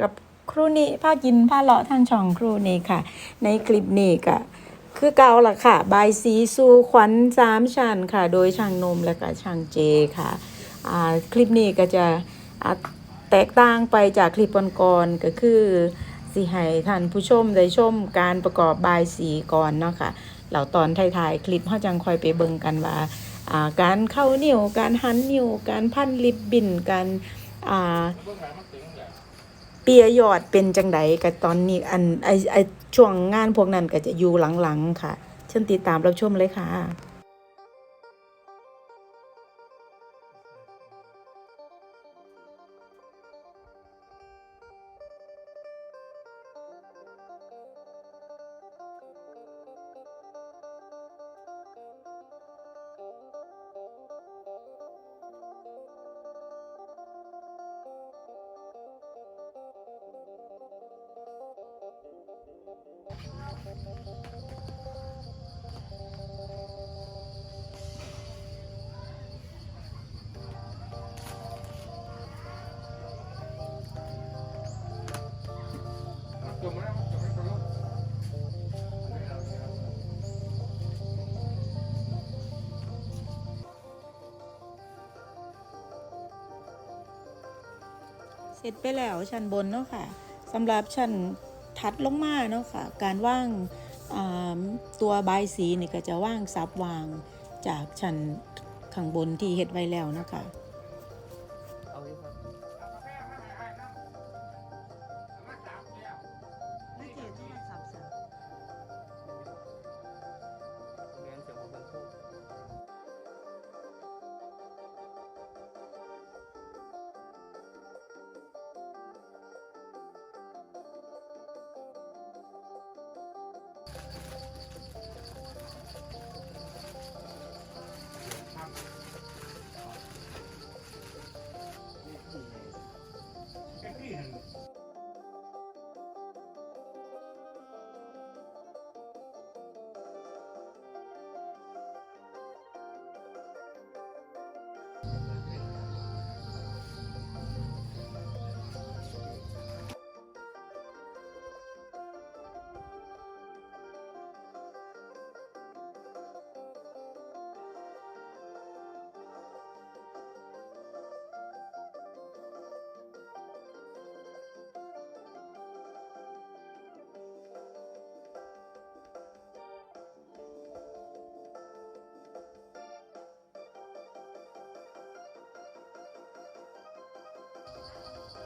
กับครูนี่ผ้ากินผ้าเลาะทางช่องครูนี่ค่ะ ในคลิปนี้ก็คือเก่าละค่ะ บายสีสู่ขวัญสามชั้นค่ะ โดยช่างนมและก็ช่างเจค่ะคลิปนี้ก็จะแตกต่างไปจากคลิปก่อนๆก็คือสิให้ท่านผู้ชมได้ชมการประกอบบายสีก่อนเนาะค่ะแล้วตอนท้ายๆคลิปเขาจังคอยไปเบิ่งกันว่าการเข้านิ้วการหันนิ้วการพันลิปบินการ เปียยอดเป็นจังไดกับตอนนี้อันไอไอช่วงงานพวกนั้นก็จะอยู่หลังๆค่ะเชิญติดตามรับชมเลยค่ะ เสร็จไปแล้วชั้นบนเนาะค่ะสำหรับชั้นถัดลงมาเนาะค่ะการว่างตัวใบสีนี่ก็จะว่างซับวางจากชั้นข้างบนที่เฮ็ดไว้แล้วเนาะคะ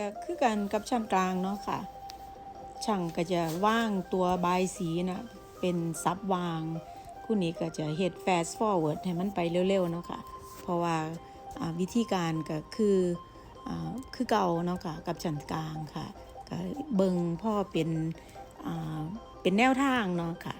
ก็คือกันกับชั้นกลางเนาะค่ะ ช่างก็จะว่างตัวบายสีนะเป็นซับวางคู่นี้ก็จะเฮ็ด fast forward ให้มันไปเร็วๆเนาะค่ะ เพราะว่าวิธีการก็คืออคือเก่าเนาะค่ะกับชั้นกลางค่ะก็เบิงพ่อเป็นเป็นแนวทางเนาะค่ะ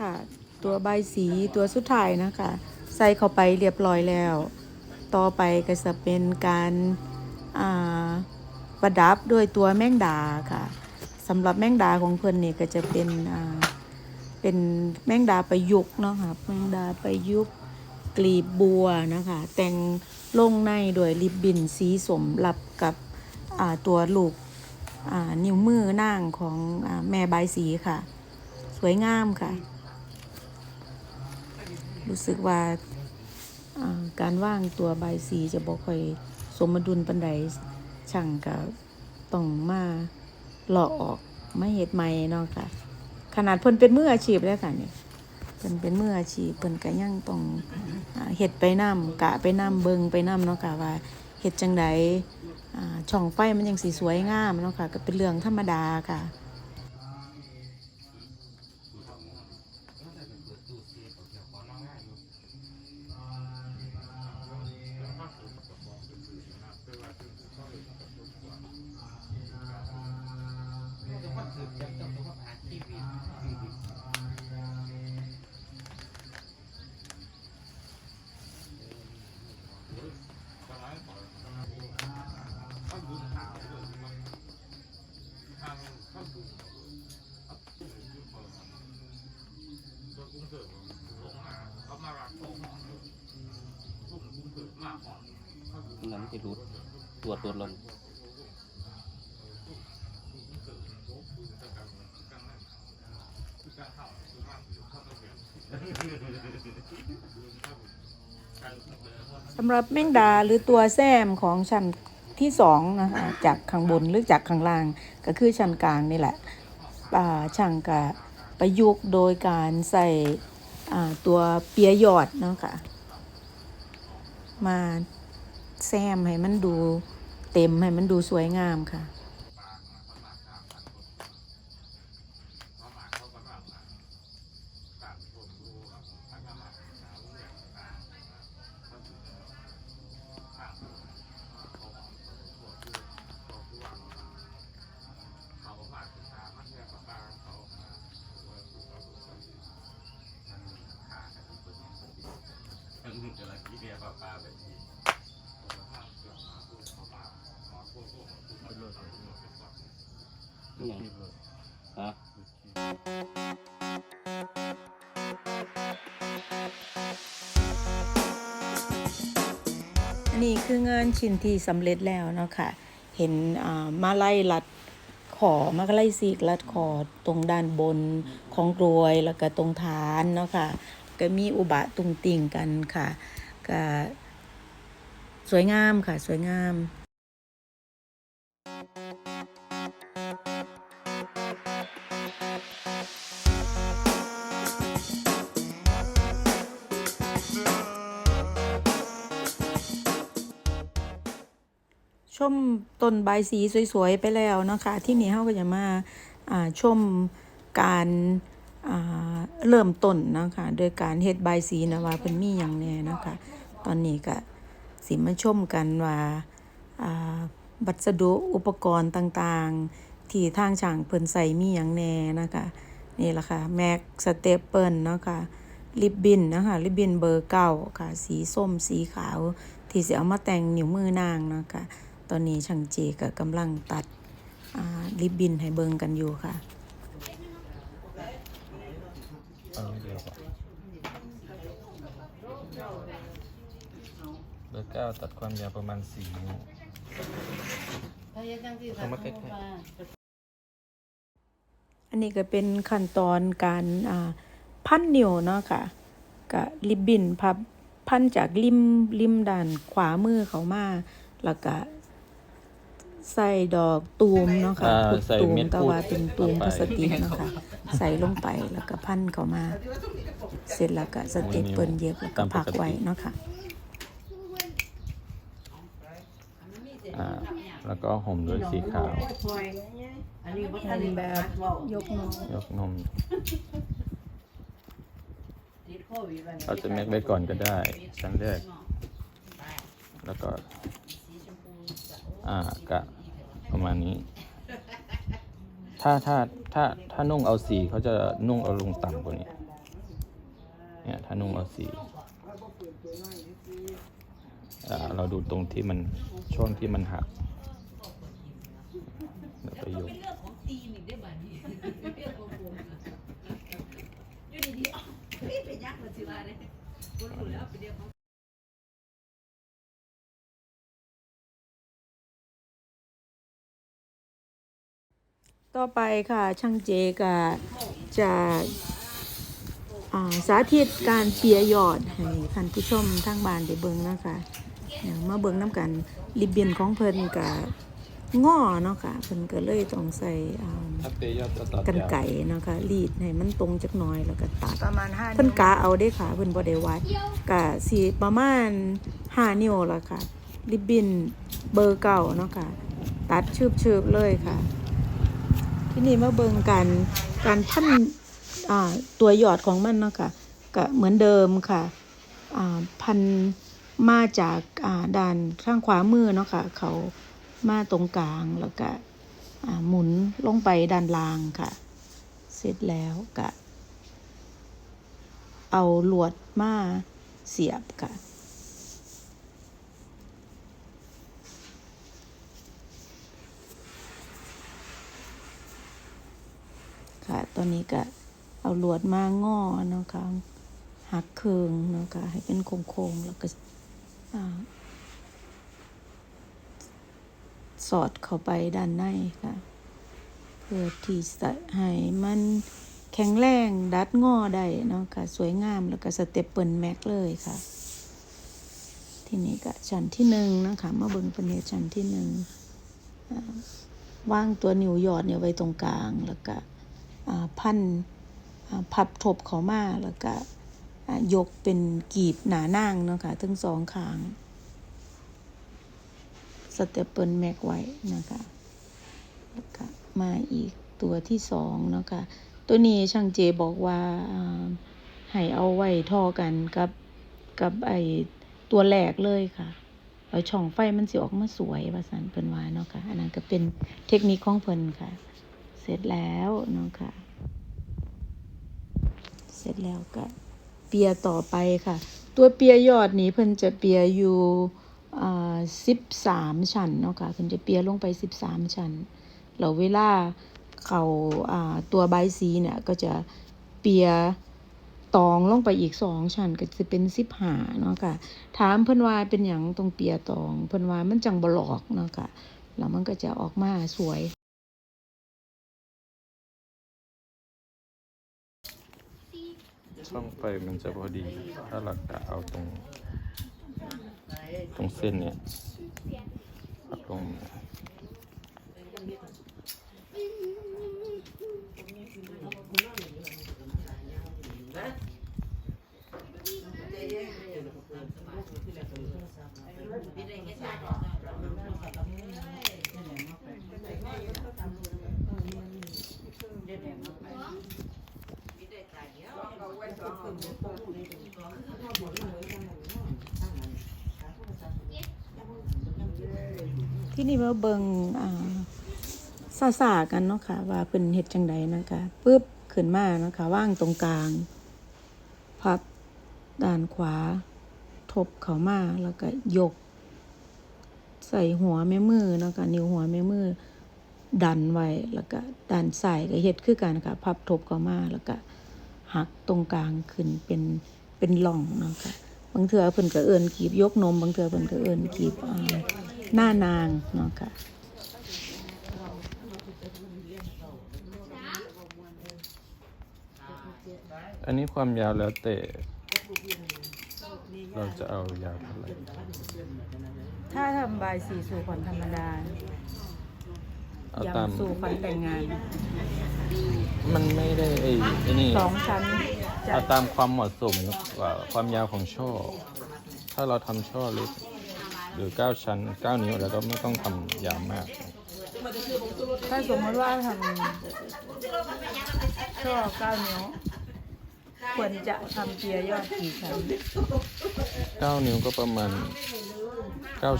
ค่ะ ตัวใบสีตัวสุดท้ายนะคะ ใส่เข้าไปเรียบร้อยแล้ว ต่อไปก็จะเป็นการาประดับด้วยตัวแมงดาค่ะสำหรับแมงดาของเพิ่อนนี่ก็จะเป็นเป็นแมงดาประยุกต์เนาะค่ะแมงดาประยุกต์กลีบบัวนะคะ แต่งลงในโดวยริบบินสีสมรับกับตัวลูกนิ้วมือนางของอแม่ใบสีค่ะ สวยงามค่ะ รู้สึกว่าการว่างตัวใบสีจะบ่ค่อยสมดุลปันใดช่างก็ต้องมาหล่อออกไมาเฮ็ดใหม่เนาะค่ะ ขนาดเพิ่นเป็นมืออาชีพแล้วค่ะนี่เพิ่นเป็นมืออาชีพเพิ่นก็ยังต้องอเฮ็ดไปนํกะไปนํเบิงไปนํเนาะค่ะว่าเฮ็ดจังไดช่องไฟมันยังสิสวยงามเนาะค่ะก็เป็นเรื่องธรรมดาค่ะ ตัวตัวลงสำหรับแมงดาหรือตัวแซมของชั้นที่สองนะคะจากข้างบนหรือจากข้างล่างก็คือชั้นกลางนี่แหละอ่าช่างกะประยุกต์โดยการใส่ตัวเปียหยอดเนาะค่ะมาแซมให้มันดู เต็มให้มันดูสวยงามค่ะานชิ้นที่สำเร็จแล้วเนาะค่ะ เห็นอ่ามาไล่ลัดขอมาไล่สีกลัดขอตรงด้านบนของกรวยแล้วก็ตรงฐานเนาะค่ะก็มีอุบะตุงติ่งกันค่ะก็สวยงามค่ะ สวยงาม ต้นใบสีสวยๆไปแล้วนะคะที่นี่เขาก็จะมาชมการเริ่มต้นนะคะโดยการเฮ็ดใบสีนะว่าเพิ่นมีอย่างแน่นะคะ ตอนนี้ก็สิมาชมกันว่าอ่าวัสดุอุปกรณ์ต่างๆ ที่ทางช่างเพิ่นใส่มีอย่างแน่นะคะนี่ละค่ะแม็กสเตปเปิลนะคะริบบินนะคะริบบินเบอร์เก้าค่ะ สีส้มสีขาว ที่สิเอามาแต่งนิ้วมือนางนะคะ ตอนนี้ช่างเจก็กำลังตัดอ่าริบบินให้เบิงกันอยู่ค่ะเอาเดียวก่อนเบอร์เก้าตัดความยาวประมาณสี่นิ้วเอามาใกล้อันนี้ก็เป็นขั้นตอนการอ่าพันนิ้วเนาะค่ะกับริบบินพับพันจากริมริมด้านขวามือเขามาแล้วก็ ใส่ดอกตูมเนาะค่ะอ่าพุดใส่ตูมเม็ดแต่พุดว่าเป็นตูมลงพไปลาสติกเนาะค่ะใส่ลงไปแล้วก็พันเขามา เสร็จแล้วก็สเต็ปเปิลเย็บแล้วก็พักไว้เนาะค่ะ อ่าแล้วก็ห่มด้วยสีขาว อันนี้ว่าทำแบบ ยกนมยกนมเราจะแม็กไว้ก่อนก็ได้ ชั้นแรกแล้วก็ อ่ากะ ประมาณนี้ ถ้าถ้าถ้าถ้านุ่งเอาสีเขาจะนุ่งเอาลงต่ำกว่านี้ เนี่ยถ้านุ่งเอาสีอ่าเราดูตรงที่มันช่วงที่มันหักแล้วไปยก ต่อไปค่ะช่างเจก็จะอ่าสาธิตการเปียยอดให้ท่านผู้ชมทางบ้านได้เบิ่งนะคะเดี๋ยวมาเบิ่งน้ำกันริบบิ้นของเพิ่นกับง้อเนาะค่ะเพิ่นก็เลยต้องใส่อ่าถ้าเปยอดจะตัดกันยาวไก่เนาะคะรีดให้มันตรงจักหน่อยแล้วก็ตัดประมาณห้าเพิ่นกะเอาได้ค่ะเพิ่นบ่ได้วัดกะสิประมาณ5นิ้วละค่ะริบบิ้นเบอร์เก่าเนาะค่ะ ตัดชืบๆเลยค่ะ ที่นี่มาเบิงกันการพันอ่าตัวหยอดของมันเนาะค่ะก็เหมือนเดิมค่ะอ่าพันมาจากอ่าด้านข้างขวามือเนาะค่ะเขามาตรงกลางแล้วก็หมุนลงไปด้านล่างค่ะ เสร็จแล้วก็เอาลวดมาเสียบค่ะ ค่ะ ตอนนี้ก็เอาลวดมาง้อเนาะค่ะหักเคืองเนาะค่ะให้เป็นโค้งๆแล้วก็สอดเข้าไปด้านในค่ะ เพื่อที่จะให้มันแข็งแรงดัดง้อได้เนาะค่ะ สวยงามแล้วก็สเต็ปเปิลแม็กเลยค่ะ ทีนี้ก็ชั้นที่หนึ่งนะคะมาเบิ่งเป็นเฮ็ดชั้นที่หนึ่งอ่างตัวนิ้วยอดเนี่ยไว้ตรงกลางแล้วก็ พันพับทบเขามาแล้วก็ยกเป็นกีบหนานั่งเนาะค่ะทั้งสองขางสเตปเปิลแม็กไว้นะคะแล้วก็มาอีกตัวที่สองเนาะค่ะตัวนี้ช่างเจบอกว่าให้เอาไว้ทอกันกับกับไอตัวแรกเลยค่ะแล้วช่องไฟมันสิออกมาสวยว่าสันเพิ่นว่าเนาะค่ะ อันนั้นก็เป็นเทคนิคของเพิ่นค่ะ ร็จแล้วเนาะค่ะ เสร็จแล้วก็เปียต่อไปค่ะ ตัวเปียยอดนี้เพิ่นจะเปียอยู่อ่าสิบสามชั้นเนาะค่ะเพิ่นจะเปียลงไปสิบสามชั้นแล้วเวลาเขาอ่าตัวใบสีเนี่ยก็จะเปียตองลงไปอีกสองชั้นก็จะเป็นสิบหาเนาะค่ะถามเพิ่นว่าเป็นอย่างตรงเปียตอง เพิ่นว่ามันจังบลอกเนาะค่ะแล้วมันก็จะออกมาสวย ช่องไฟมันจะพอดี ถ้าหลักกะเอาตรง ตรงเส้นเนี่ยปักลง นี่มาเบิงอ่าซาซากันเนาะค่ะ ว่าเป็นเฮ็ดจังใดนะคะปึ๊บขึ้นมาเนาะคะว่างตรงกลาง พับด้านขวา ทบเข้ามาแล้วก็ยก ใส่หัวแม่มือเนาะค่ะนิ้วหัวแม่มือ ดันไว้แล้วก็ด้านซ้ายก็เฮ็ดคือกันค่ะ พับทบเข้ามาแล้วก็หักตรงกลางขึ้นเป็นเป็นหล่องเนาะค่ะบางเทื่อเพิ่นก็เอิ้นกีบยกนม บางเทื่อเพิ่นก็เอิ้นกีบอ่า หน้านางเนาะค่ะอันนี้ความยาวแล้วแต่เราจะเอายาวเท่าไหร่ถ้าทำบายสีสู่ขวัญธรรมดาเอาตามยำสู่ขวัญแต่งงานมันไม่ได้ไอ้ไอ้นี่สองชั้นจะเอาตามความเหมาะสมกว่าความยาวของช่อ ถ้าเราทำช่อเล็ก หรือ 9 ชั้น 9 นิ้วแล้วก็ไม่ต้องทำยาวมาก ถ้าสมมติว่าทำช่อเก้านิ้ว ควรจะทำเปียยอดกี่ชั้น9 นิ้วก็ประมาณ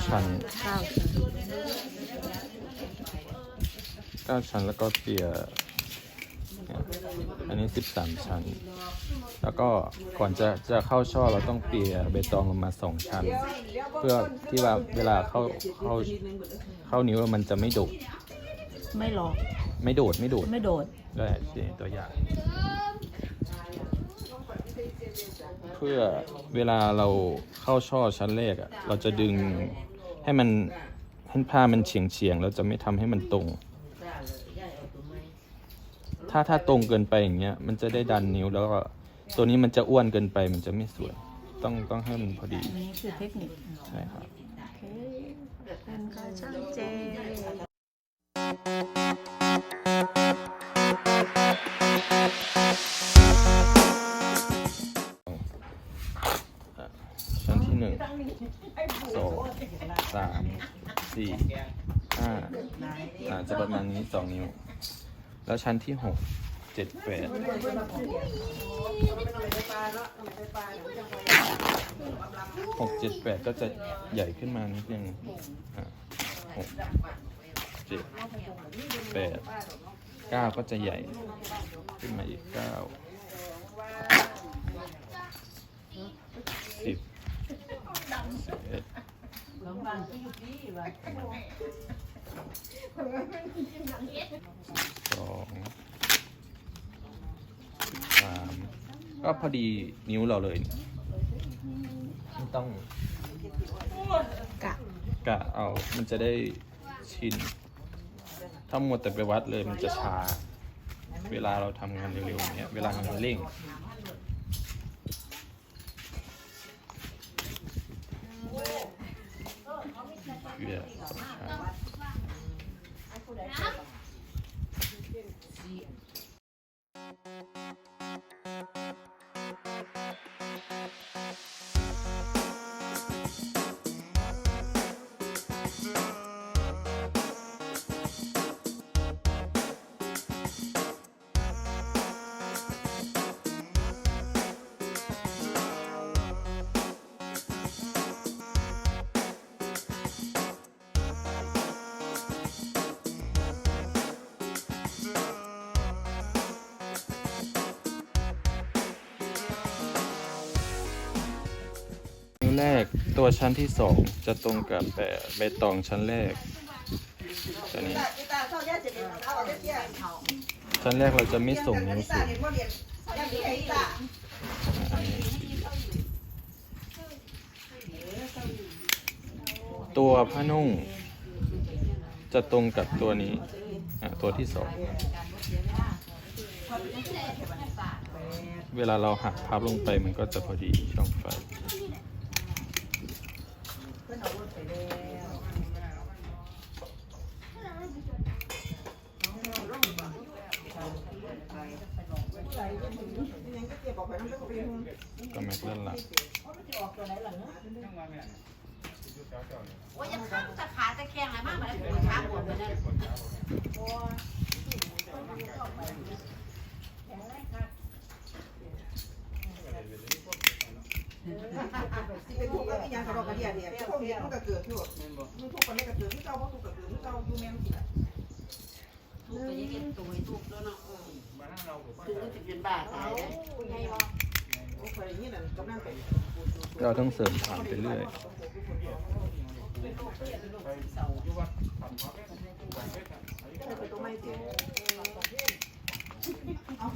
9 ชั้นเก้าชั้น 9 ชั้นแล้วก็เปียเนี่ย อันนี้ 13 ชั้น แล้วก็ก่อนจะจะเข้าช่อเราต้องเปียใบตองลงมาสองชั้น เพื่อที่ว่าเวลาเข้าเข้าเข้านิ้วมันจะไม่โดดไม่หลอกไม่โดดไม่โดดไม่โดดได้สิตัวอย่าง เพื่อเวลาเราเข้าช่อชั้นแรกอะเราจะดึงให้มันให้ผ้ามันเฉียงเฉียงๆเราจะไม่ทำให้มันตรง ถ้าถ้าตรงเกินไปอย่างเงี้ย มันจะได้ดันนิ้วแล้วก็ตัวนี้มันจะอ้วนเกินไปมันจะไม่สวย ต้องต้องให้มันพอดี อันนี้คือเทคนิคใช่ครับ โอเคขอบคุณค่ะช่างเจชั้นที่หนึ่งสองสามสี่ห้าอาจจะประมาณนี้สองนิ้ว แล้วชั้นที่หกเจ็ดแปดหกเจ็ดแปดก็จะใหญ่ขึ้นมานิดนึงหกเจ็ดแปดเก้าก็จะใหญ่ ขึ้นมาอีกเก้าสิบสิบเอ็ด น้องบ้านที่อยู่ที่ว่าสองสามก็พอดีนิ้วเราเลยไม่ต้องกะกะเอา มันจะได้ชิน ถ้ามัวแต่ไปวัดเลยมันจะช้า เวลาเราทำงานเร็วๆอย่างเงี้ย เวลางานเร่งเวีย ตัวชั้นที่สองจะตรงกับแต่ใบตองชั้นแรกตัวนี้ ชั้นแรกเราจะไม่ส่งนิ้วสูงตัวผ้านุ่ง จะตรงกับตัวนี้ตัวที่สองเวลาเราหักพับลงไปมันก็จะพอดีช่องไฟ ก็แม็กเล่นลังว่ายังข้ามตะขาตะแคงอะไรมากมาแล้วปวดขาปวดไปนั่นเป็นทุกข์ก็มีอย่างกระดอกกระเดียดเนี่ยพวกนี้มันก็เกิดอยู่มันทุกข์ก็ไม่ก็เกิดที่เจ้าเพราะทุกข์ก็เกิดที่เจ้าอยู่แม่นสิล่ะทุกไปยังเก็บตัวให้ทุกแล้วเนาะ คือก็จะเป็นบ้าตายเลยโอ้ยอย่างนี้น่ะกำลังไปเราต้องเสริมฐานไปเรื่อยเอา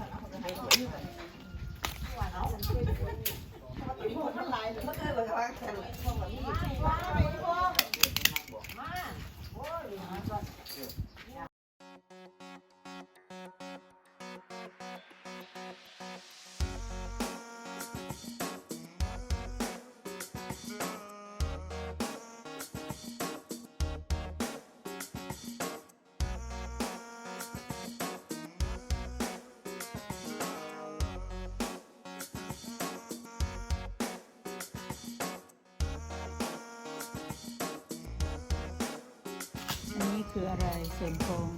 นี้คืออะไรเสริมโครง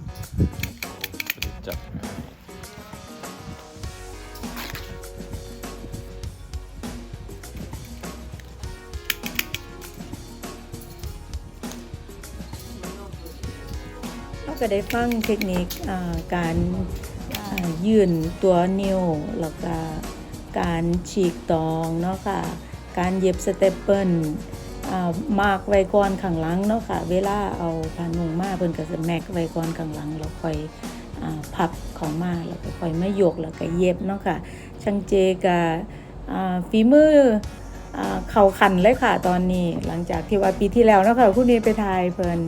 จับเราก็ได้ฟังเทคนิคการยื่นตัวนิ้วแล้วก็การฉีกตองเนาะค่ะ การเย็บสเตปเปิล มากไว้ก่อนข้างหลังเนาะค่ะ เวลาเอาผ้านุ่งมาเพิ่นก็จะแม็กไว้ก่อนข้างหลังแล้วค่อยอ่าพับของมาแล้วก็ค่อยมายกแล้วก็เย็บเนาะค่ะช่างเจก็อ่าฝีมืออ่าเข่าขันเลยค่ะตอนนี้หลังจากที่ว่าปีที่แล้วเนาะค่ะคุณนี่ไปทายเพิ่น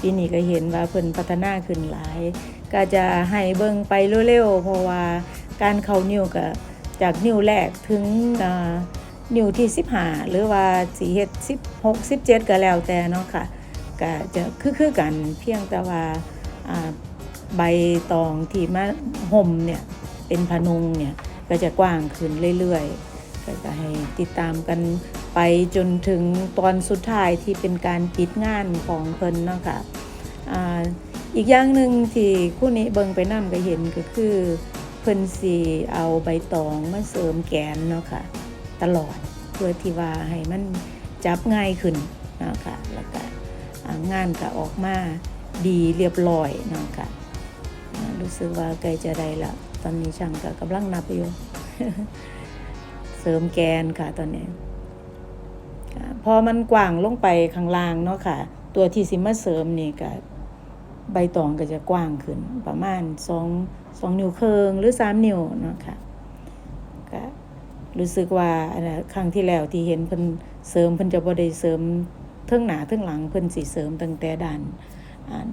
ปีนี้ก็เห็นว่าเพิ่นพัฒนาขึ้นหลาย ก็จะให้เบิ่งไปเร็วๆเพราะว่าการเข้านิ้วก็จากนิ้วแรกถึงอ่า นิ้วที่15หรือว่าสิเฮ็ด16 17 ก็แล้วแต่เนาะค่ะก็จะคือๆกันเพียงแต่ว่าใบตองที่มาห่มเนี่ยเป็นพนุงเนี่ยก็จะกว้างขึ้นเรื่อยๆ ก็จะให้ติดตามกันไปจนถึงตอนสุดท้ายที่เป็นการปิดงานของเพิ่นเนาะค่ะอ,อีกอย่างหนึ่งที่คู่นี้เบิงไปนํก็เห็นก็คือเพิ่นสิเอาใบตองมาเสริมแกนเนาะค่ะ ตลอด เพื่อที่ว่าให้มันจับง่ายขึ้นนะคะแล้วก็อ่างานก็ออกมาดีเรียบร้อยนะคะรู้สึกว่าใกล้จะได้ละตอนนี้ช่างก็กำลังนับอยู่เสริมแกนค่ะตอนนี้พอมันกว้างลงไปข้างล่างเนาะค่ะ ตัวที่สิมาเสริมนี่ก็ใบตองก็จะกว้างขึ้นประมาณ2 2นิ้วเครึ่งหรือ3นิ้วเนาะค่ะ รู้สึกว่าครั้งที่แล้วที่เห็นเพิ่นเสริมเพิ่นจะบ่ได้เสริมเทิงหนาเทิงหลังเพิ่นสิเสริมตั้งแต่ด้าน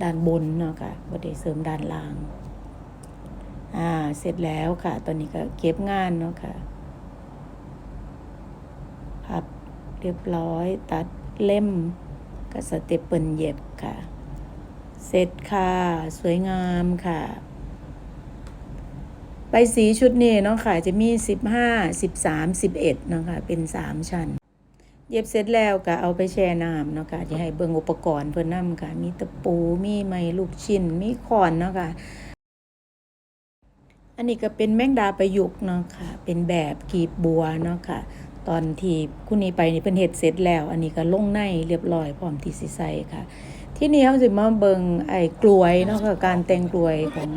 ด้านบนเนาะค่ะบ่ได้เสริมด้านล่าง อ่า เสร็จแล้วค่ะ ตอนนี้ก็เก็บงานเนาะค่ะพับเรียบร้อยตัดเล่มกับสเต็ปเปิลเย็บค่ะ เสร็จค่ะ สวยงามค่ะ ใบสีชุดนี้เนาะค่ะจะมี 15 13 11เนาะค่ะเป็น 3 ชั้น เย็บเสร็จแล้วก็เอาไปแช่น้ำเนาะค่ะจะให้เบิ่งอุปกรณ์เพิ่นนำค่ะ มีตะปูมีไม้ลูกชิ้น มีคอนเนาะค่ะ อันนี้ก็เป็นแมงดาประยุกต์เนาะค่ะ เป็นแบบกีบบัวเนาะค่ะ ตอนที่คุณนี้ไปนี่เพิ่นเฮ็ดเสร็จแล้ว อันนี้ก็ลงในเรียบร้อยพร้อมที่สิใส่ค่ะ ที่นี่เฮาสิมาเบิ่งไอ้กลวยเนาะค่ะการแต่งกลวยของ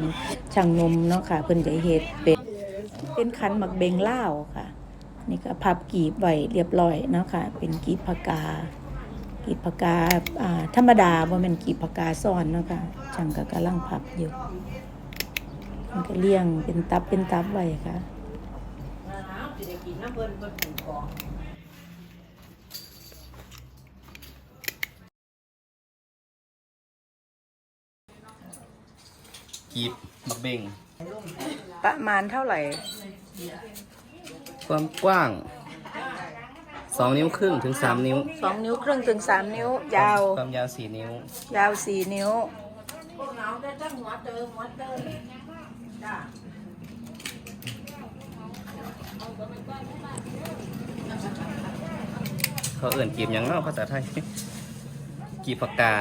ช่างนมเนาะค่ะเพิ่นก็เฮ็ดเป็นเป็นขันหมักเบงเลาค่ะ นี่ก็พับกีบไว้เรียบร้อยเนาะค่ะ เป็นกีบผากา กีบผากาอ่าธรรมดาบ่แม่นกีบผากาซ้อนเนาะค่ะช่างก็กำลังพับอยู่มันก็เลี้ยงเป็นตับเป็นตับไว้ค่ะ จะได้กินน้ำเพิ่นเพิ่นปลูกของกีบบักเบงประมาณเท่าไหร่ ความกว้างสองนิ้วครึ่งถึงสามนิ้ว สองนิ้วครึ่งถึงสามนิ้ว ยาว ความยาวสี่นิ้ว ยาวสี่นิ้วพวกเราได้ตั้งหัวเติมหัวเติมจ้าเขาเอื่นกีบหยังเนาะภาษาไทยกีบปากกา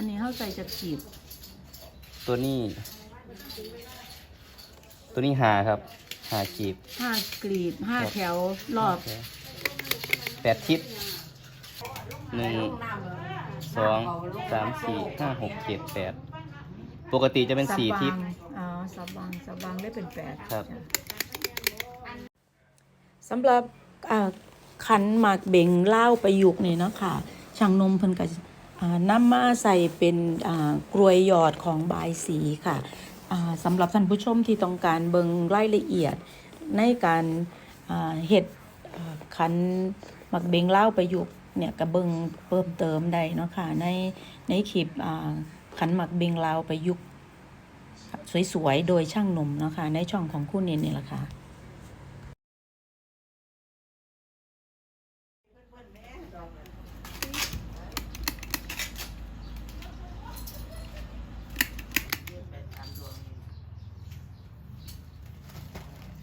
อันนี้เข้าใส่จะขีดตัวนี้ ตัวนี้หาครับ หากีบห้ากลีบห้าแถวรอบแปดทิศหนึ่งสองสามสี่ห้าหกเจ็ดแปดปกติจะเป็นสี่ทิศอ๋อสับบางสับบางได้เป็นแปดครับจ้ะสำหรับอ่าขันหมากเบงเล่าวประยุกต์นี่เนาะค่ะช่างนมเพิ่นก็อ่า นำมาใส่เป็นกลวยหยอดของบายสีค่ะอ่าสำหรับท่านผู้ชมที่ต้องการเบิ่งรายละเอียดในการเฮ็ดขันหมากเบงเล่าประยุกต์เนี่ยก็เบิ่งเพิ่มเติมได้เนาะค่ะในในคลิปขันหมากเบงเล่าประยุกต์สวยๆ โดยช่างหนุ่มเนาะค่ะในช่องของคู่เน้นนี่แหละค่ะ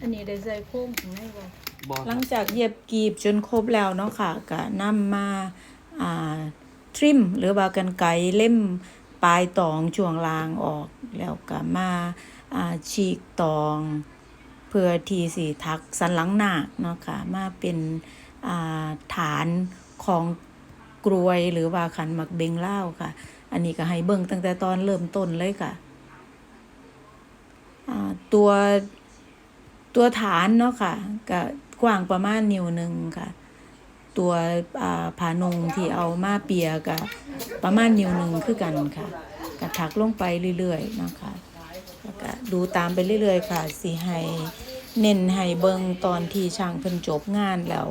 นนี้ได้ใส่โค้งของในบ่บอหลังจากเย็บกีบจนครบแล้วเนาะค่ะก็นำมาอ่าทริมหรือว่ากันไกรเล่มปลายตองช่วงล่างออกแล้วก็มาอ่าฉีกตองเพื่อที่สิทักสันหลังหนักเนาะค่ะมาเป็นอ่าฐานของกรวยหรือว่าขันหมักเบงเล่าวค่ะ อันนี้ก็ให้เบิ่งตั้งแต่ตอนเริ่มต้นเลยค่ะอ่าตัว ตัวฐานเนาะค่ะก็กว้างประมาณนิ้วหนึ่งค่ะ ตัวผานงที่เอามาเปียกะประมาณนิ้วหนึ่งคือกันค่ะก็ถักลงไปเรื่อยๆนะคะแล้วก็ดูตามไปเรื่อยๆ ค่ะสิให้เน้นให้เบิงตอนที่ช่างเพิ่นจบงานแล้ว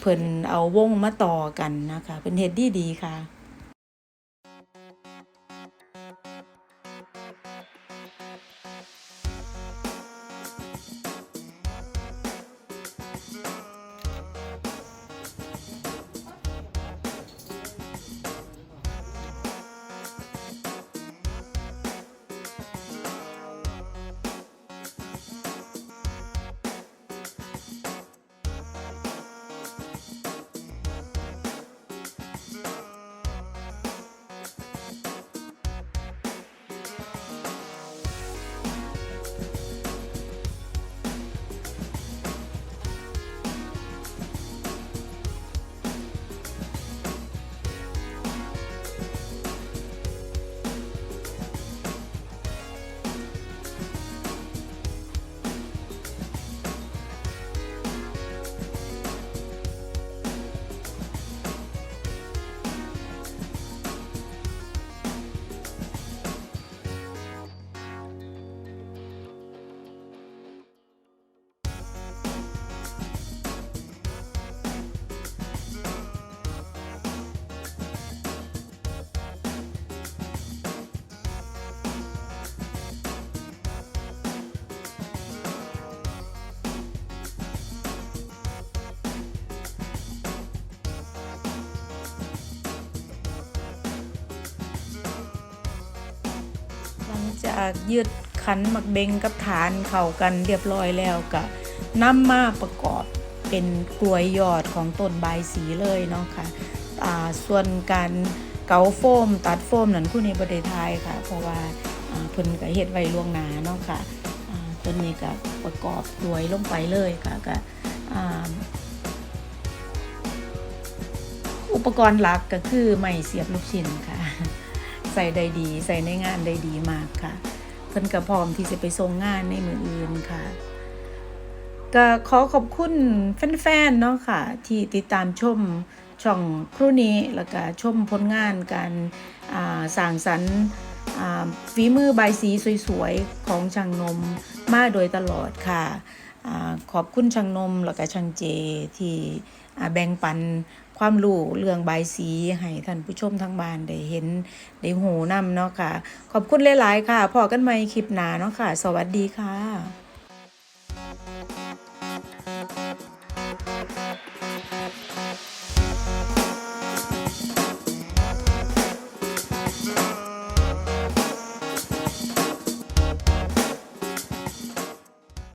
เพิ่นเอาวงมาต่อกันนะคะเพิ่นเฮ็ดดีดีๆค่ะ ยืดขันหมักเบงกับฐานเข้ากันเรียบร้อยแล้วก็นำมาประกอบเป็นกลวยยอดของต้นใบสีเลยเนาะค่ะอ่าส่วนการเกาโฟม ตัดโฟมนั้นคุณในบริทายค่ะ เพราะว่าอ่าเพิ่นก็เฮ็ดไว้ล่วงหน้าเนาะค่ะอ่าต้นนี้ก็ประกอบกลวยลงไปเลยค่ะก็อ่าอุปกรณ์หลักก็คือไม้เสียบลูกชิ้นค่ะ ใส่ได้ดี ใส่ในงานได้ดีมากค่ะ เพิ่นก็พร้อมที่จะไปส่งงานในมืออื่นค่ะ ก็ขอขอบคุณแฟนๆเนาะค่ะ ที่ติดตามชมช่องครูนี้แล้วก็ชมผลงานการสร้างสรรค์ฝีมือใบสีสวยๆ ของช่างนมมาโดยตลอดค่ะอขอบคุณช่างนมแล้วก็ช่างเจที่แบ่งปัน ความรู้เรื่องใบสีให้ท่านผู้ชมทางบ้านได้เห็นได้หูนำเนาะค่ะ ขอบคุณหลาย ๆ ค่ะพอกันใหม่คลิปหน้าเนาะค่ะ สวัสดีค่ะ